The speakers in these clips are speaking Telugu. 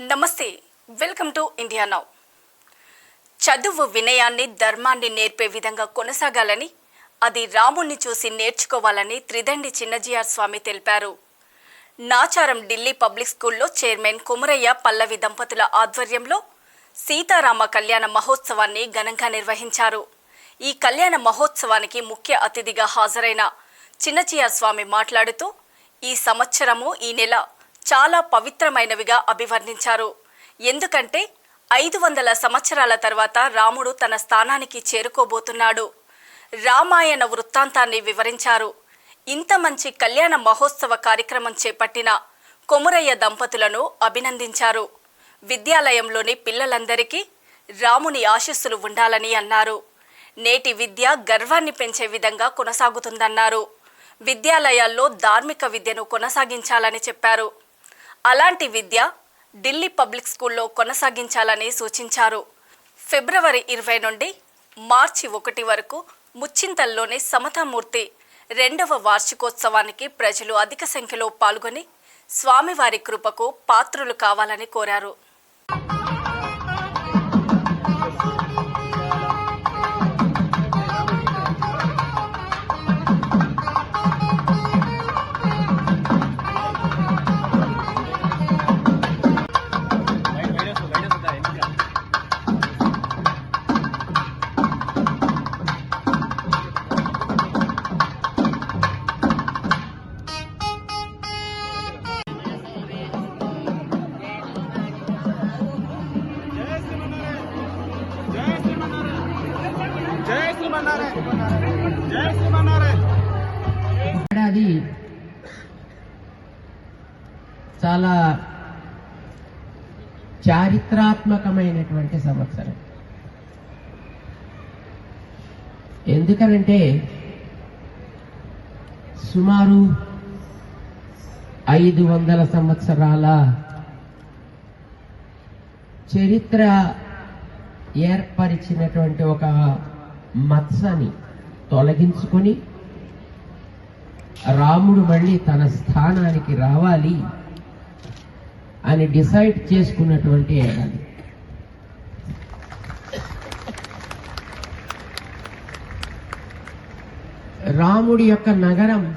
నమస్తే వెల్కమ్ టు ఇండియా నౌ. చదువు వినయాన్ని ధర్మాన్ని నేర్పే విధంగా కొనసాగాలని అది రాముణ్ణి చూసి నేర్చుకోవాలని త్రిదండి చిన్నజీఆర్ స్వామి తెలిపారు. నాచారం ఢిల్లీ పబ్లిక్ స్కూల్లో చైర్మన్ కుమరయ్య పల్లవి దంపతుల ఆధ్వర్యంలో సీతారామ కళ్యాణ మహోత్సవాన్ని ఘనంగా నిర్వహించారు. ఈ కళ్యాణ మహోత్సవానికి ముఖ్య అతిథిగా హాజరైన చిన్నజీఆర్ స్వామి మాట్లాడుతూ ఈ సంవత్సరము ఈ నెల చాలా పవిత్రమైనవిగా అభివర్ణించారు. ఎందుకంటే ఐదు వందల సంవత్సరాల తర్వాత రాముడు తన స్థానానికి చేరుకోబోతున్నాడు. రామాయణ వృత్తాంతాన్ని వివరించారు. ఇంత మంచి కళ్యాణ మహోత్సవ కార్యక్రమం చేపట్టిన కొమురయ్య దంపతులను అభినందించారు. విద్యాలయంలోని పిల్లలందరికీ రాముని ఆశస్సులు ఉండాలని అన్నారు. నేటి విద్య గర్వాన్ని పెంచే విధంగా కొనసాగుతుందన్నారు. విద్యాలయాల్లో ధార్మిక విద్యను కొనసాగించాలని చెప్పారు. అలాంటి విద్య ఢిల్లీ పబ్లిక్ స్కూల్లో కొనసాగించాలని సూచించారు. ఫిబ్రవరి ఇరవై నుండి మార్చి ఒకటి వరకు ముచ్చింతల్లోని సమతామూర్తి రెండవ వార్షికోత్సవానికి ప్రజలు అధిక సంఖ్యలో పాల్గొని స్వామివారి కృపకు పాత్రులు కావాలని కోరారు. ఏడాది చాలా చారిత్రాత్మకమైనటువంటి సంవత్సరం. ఎందుకనంటే సుమారు ఐదు వందల సంవత్సరాల చరిత్ర ఏర్పరిచినటువంటి ఒక మత్సని తొలగించుకొని రాముడు మళ్ళీ తన స్థానానికి రావాలి అని డిసైడ్ చేసుకున్నటువంటి ఏడాది రాముడి యొక్క నగరం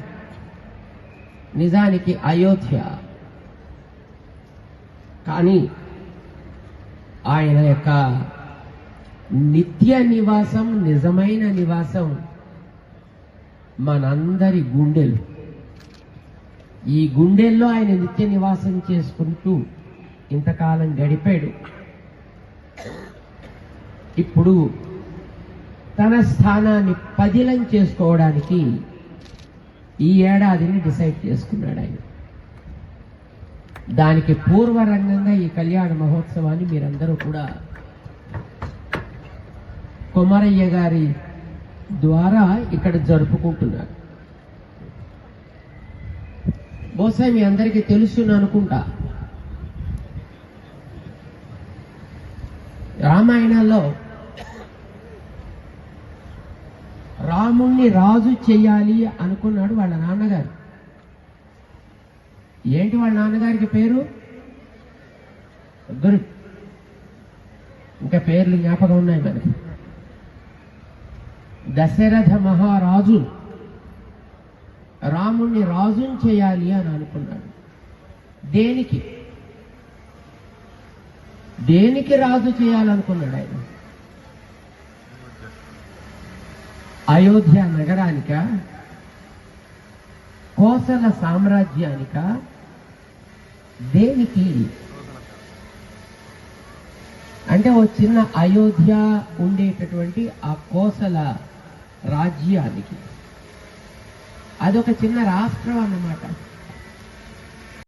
నిజానికి అయోధ్య. కానీ ఆయన యొక్క నిత్య నివాసం నిజమైన నివాసం మనందరి గుండెలు. ఈ గుండెల్లో ఆయన నిత్య నివాసం చేసుకుంటూ ఇంతకాలం గడిపాడు. ఇప్పుడు తన స్థానాన్ని పదిలం చేసుకోవడానికి ఈ ఏడాదిని డిసైడ్ చేసుకున్నాడు ఆయన. దానికి పూర్వరంగంగా ఈ కళ్యాణ మహోత్సవాన్ని మీరందరూ కూడా కొమరయ్య గారి ద్వారా ఇక్కడ జరుపుకుంటున్నారు. బహుశా మీ అందరికీ తెలుసును అనుకుంటా. రామాయణంలో రాముణ్ణి రాజు చేయాలి అనుకున్నాడు వాళ్ళ నాన్నగారు. ఏంటి వాళ్ళ నాన్నగారికి పేరు? గురు. ఇంకా పేర్లు జ్ఞాపకం ఉన్నాయి మనకి. దశరథ మహారాజు రాముణ్ణి రాజుని చేయాలి అని అనుకున్నాడు. దేనికి? దేనికి రాజు చేయాలనుకున్నాడు ఆయన? అయోధ్య నగరానిక? కోసల సామ్రాజ్యానిక? దేనికి? అంటే ఓ చిన్న అయోధ్య ఉండేటటువంటి ఆ కోసల రాజ్యానికి. అదొక చిన్న రాష్ట్రం అన్నమాట.